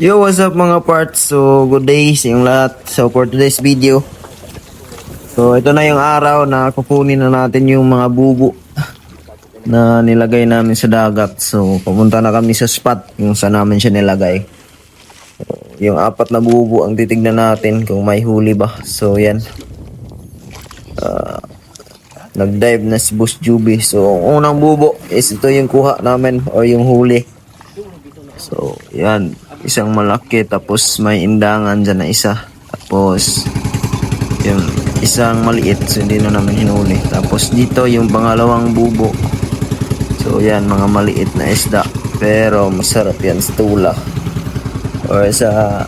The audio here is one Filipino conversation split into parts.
Yo, what's up mga parts? So, good day sa inyong lahat. So, for today's video. So, ito na yung araw na kukunin na natin yung mga bubo na nilagay namin sa dagat. So, pumunta na kami sa spot yung saan namin siya nilagay. Yung apat na bubo ang titignan natin kung may huli ba. So, yan. Ah, nag-dive na si Boss Juby. So, ang unang bubo is ito yung kuha namin o yung huli. So, yan. Isang malaki tapos may indangan dyan na isa. Tapos, yung isang maliit so hindi na namin hinuli. Tapos dito yung pangalawang bubo. So, yan mga maliit na isda. Pero masarap yan sa tula. Or sa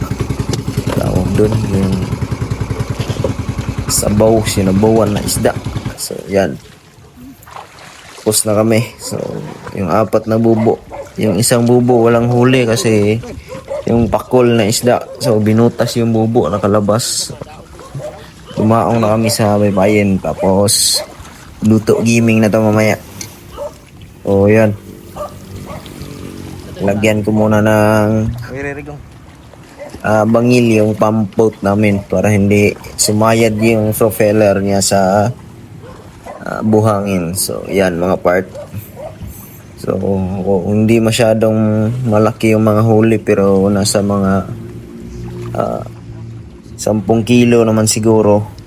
tawag doon yung sabaw, sinabawan na isda. So, yan. Tapos na kami. So, yung apat na bubo. Yung isang bubo walang huli kasi yung pakol na isda. So, binutas yung bubo, nakalabas. Tumaong na kami sa baybayin. Tapos, luto gaming na to mamaya. O, yan. Lagyan ko muna ng ah, bangil yung pump boat namin para hindi sumayad yung propeller niya sa ah, buhangin. So, yan mga part. So, hindi masyadong malaki yung mga huli pero nasa mga ah, 10 kilo naman siguro.